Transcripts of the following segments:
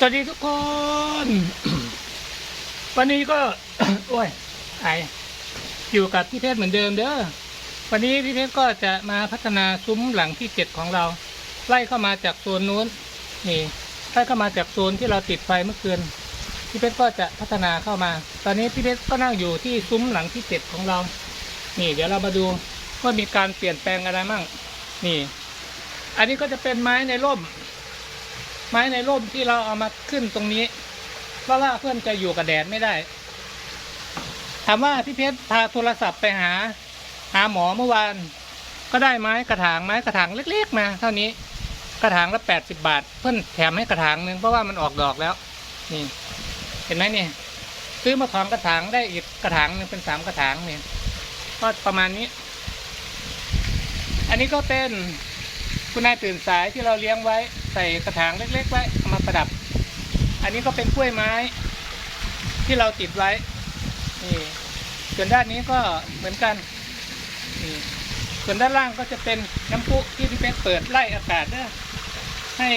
สวัสดีทุกคน วันนี้ก็ โอ้ยไออยู่กับพี่เพชรเหมือนเดิมเด้อวันนี้พี่เพชรก็จะมาพัฒนาซุ้มหลังที่เจ็ดของเรา ไล่เข้ามาจากโซนนู้น นี่ไล่เข้ามาจากโซนที่เราติดไฟเมื่อคืนพี่เพชรก็จะพัฒนาเข้ามา ตอนนี้พี่เพชรก็นั่งอยู่ที่ซุ้มหลังที่เจ็ดของเรา นี่ เดี๋ยวเรามาดูว่ามีการเปลี่ยนแปลงอะไรมั่งนี่ อันนี้ก็จะเป็นไม้ในร่ม ไม้ในร่มที่เราเอามาขึ้นตรงนี้เพราะว่าเพื่อนจะอยู่กับแดดไม่ได้ ถามว่าพี่เพชรพาโทรศัพท์ไปหา หาหมอเมื่อวาน ก็ได้ไม้กระถางไม้กระถางเล็กๆมา เท่านี้กระถางละแปดสิบาท เพื่อนแถมให้กระถางหนึ่งเพราะว่ามันออกดอกแล้ว นี่ เห็นไหมนี่ซื้อมาถอนกระถางได้อีกกระถางหนึ่งเป็นสามกระถางเนี่ยก็ประมาณนี้ อันนี้ก็เป็นคุณนายตื่นสายที่เราเลี้ยงไว้ ใส่กระถางเล็กๆไว้เอามาประดับ อันนี้ก็เป็นกล้วยไม้ที่เราติดไว้ นี่ส่วนด้านนี้ก็เหมือนกันนี่ส่วนด้านล่างก็จะเป็นน้ำพุที่พี่เพชรเปิดไล่อากาศเด้อให้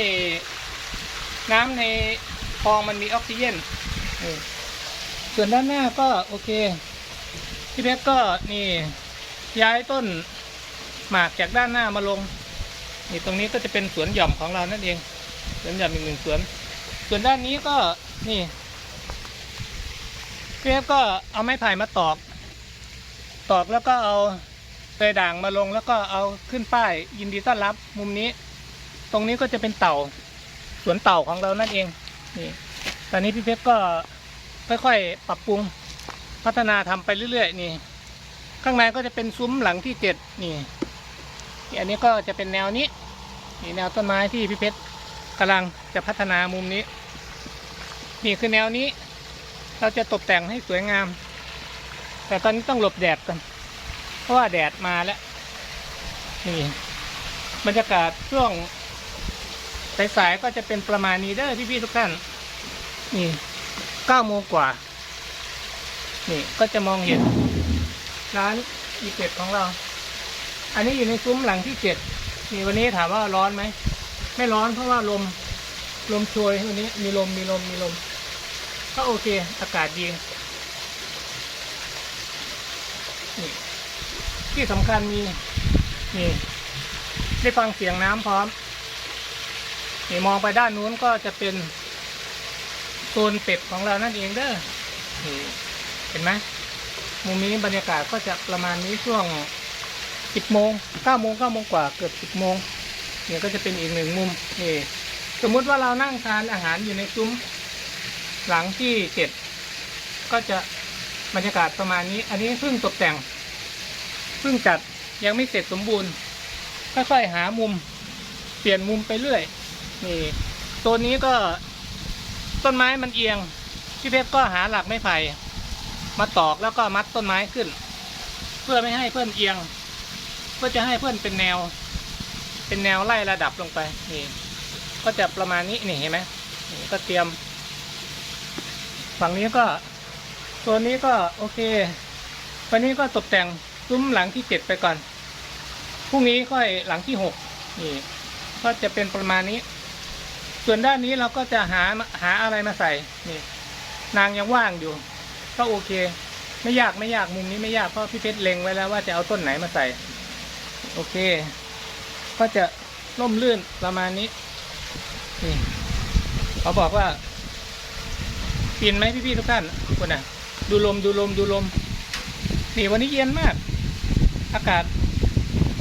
น้ำในคลองมันมีออกซิเจนนี่ส่วนด้านหน้าก็โอเคพี่เพชรก็นี่ย้ายต้นหมากจากด้านหน้ามาลง นี่ตรงนี้ก็จะเป็นสวนหย่อมของเรานั่นเองสวนหย่อมอีกหนึ่งสวน ส่วนด้านนี้ก็นี่พี่เอฟก็เอาไม้ไผ่มาตอก ตอกแล้วก็เอาเตยด่างมาลงแล้วก็เอาขึ้นป้าย ยินดีต้อนรับมุมนี้ ตรงนี้ก็จะเป็นเต่า สวนเต่าของเรานั่นเองนี่ตอนนี้พี่เพชรก็ค่อยๆปรับปรุงพัฒนาทำไปเรื่อยๆนี่ ข้างในก็จะเป็นซุ้มหลังที่เจ็ดนี่อันนี้ก็จะเป็นแนวนี้ นี่แนวต้นไม้ที่พี่เพชรกำลังจะพัฒนามุมนี้ นี่คือแนวนี้ เราจะตกแต่งให้สวยงาม แต่ตอนนี้ต้องหลบแดดก่อนเพราะว่าแดดมาแล้ว นี่บรรยากาศช่วงสายๆก็จะเป็นประมาณนี้เด้อพี่ๆทุกท่าน นี่เก้าโมงกว่า นี่ก็จะมองเห็นร้านอีเก็ของเรา อันนี้อยู่ในซุ้มหลังที่เจ็ด นี่วันนี้ถามว่าร้อนไหม ไม่ร้อนเพราะว่าลม ลมโชยวันนี้ มีลมมีลมมีลม ก็โอเค อากาศดีนี่ที่สำคัญมี นี่ ได้ฟังเสียงน้ำพร้อม นี่มองไปด้านนู้นก็จะเป็นโซนเป็ดของเรานั่นเองเด้อนี่เห็นไหมมุมนี้บรรยากาศก็จะประมาณนี้ช่วง สิบโมงเก้าโมงเก้าโมงกว่าเกือบสิบโมงเนี่ยก็จะเป็นอีกหนึ่งมุมนี่สมมุติว่าเรานั่งทานอาหารอยู่ในซุ้มหลังที่เจ็ดก็จะบรรยากาศประมาณนี้ อันนี้เพิ่งตกแต่งเพิ่งจัดยังไม่เสร็จสมบูรณ์ค่อยๆหามุม เปลี่ยนมุมไปเรื่อยนี่ตัวนี้ก็ต้นไม้มันเอียงพี่เพชรก็หาหลักไม้ไผ่มาตอกแล้วก็มัดต้นไม้ขึ้น เพื่อไม่ให้เพื่อนเอียง เพื่อจะให้เพื่อนเป็นแนว เป็นแนวไล่ระดับลงไปนี่ก็จะประมาณนี้นี่เห็นไหมนี่ก็เตรียม ฝั่งนี้ก็ ตัวนี้ก็โอเควันนี้ก็ตกแต่งซุ้มหลังที่เจ็ดไปก่อนพรุ่งนี้ค่อยหลังที่หกนี่ก็จะเป็นประมาณนี้ ส่วนด้านนี้เราก็จะหาหาอะไรมาใส่นี่ นางยังว่างอยู่ ก็โอเค ไม่ยากไม่ยากมุมนี้ไม่ยากเพราะพี่เพชรเล็งไว้แล้วว่าจะเอาต้นไหนมาใส่ โอเค ก็จะร่มรื่นประมาณนี้ นี่เขาบอกว่าเปีนไหมพี่ๆทุกท่านคุณน่ะ ดูลมดูลมดูลม นี่วันนี้เย็นมาก อากาศ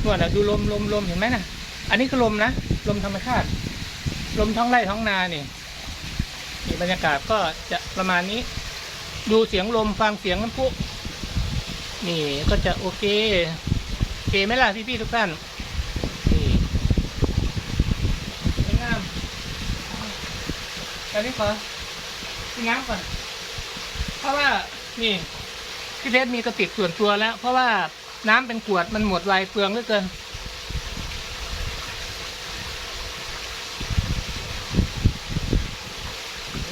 นวดอะดูลมลมลมเห็นไหมนะอันนี้คือลมนะ ลมธรรมชาติ ลมท้องไร่ท้องนานี่นี่บรรยากาศก็จะประมาณนี้ ดูเสียงลมฟังเสียงน้ำพุนี่ก็จะโอเค เคไหมล่ะพี่พี่ๆทุกท่านนี่สวยงามตอนนี้ขอกินน้ำก่อน เพราะว่านี่พี่เพชรมีกระติกส่วนตัวแล้ว เพราะว่าน้ำเป็นขวดมันหมดไวเปลืองเหลือเกิน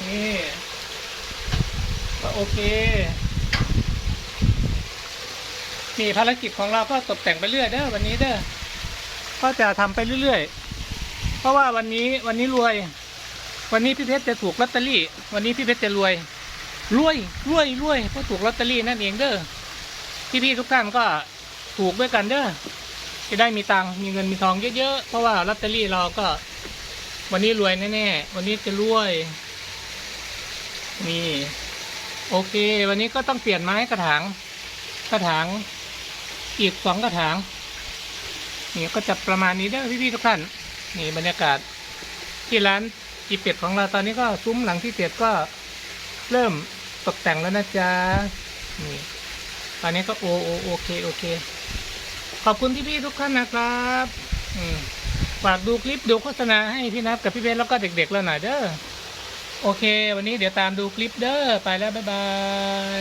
นี่ก็โอเค นี่ภารกิจของเราก็ตกแต่งไปเรื่อยเด้อวันนี้เด้อก็จะทำไปเรื่อยๆ เพราะว่าวันนี้วันนี้รวย วันนี้พี่เพชรจะถูกลอตเตอรี่ วันนี้พี่เพชรจะรวย รวยรวยรวยเพราะถูกลอตเตอรี่นั่นเองเด้อพี่ๆทุกท่านก็ถูกด้วยกันเด้อจะได้มีตังมีเงินมีทองเยอะๆเพราะว่าลอตเตอรี่เราก็ วันนี้รวยแน่ๆวันนี้จะรวยนี่โอเค วันนี้ก็ต้องเปลี่ยนไม้กระถางกระถาง อีกสองกระถาง นี่ก็จะประมาณนี้เด้พี่ๆทุกท่าน นี่บรรยากาศที่ร้านจีเป็ดของเราตอนนี้ก็ซุ้มหลังที่เป็ดก็เริ่มตกแต่งแล้วนะจ๊ะ นี่ ตอนนี้ก็โอโอโอเคโอเค ขอบคุณพี่ๆทุกท่านนะครับฝากดูคลิปดูโฆษณาให้พี่นับกับพี่เพชรแล้วก็เด็กๆแล้วหน่อยเด้อ โอเค วันนี้เดี๋ยวตามดูคลิปเด้อ ไปแล้ว บ๊ายบาย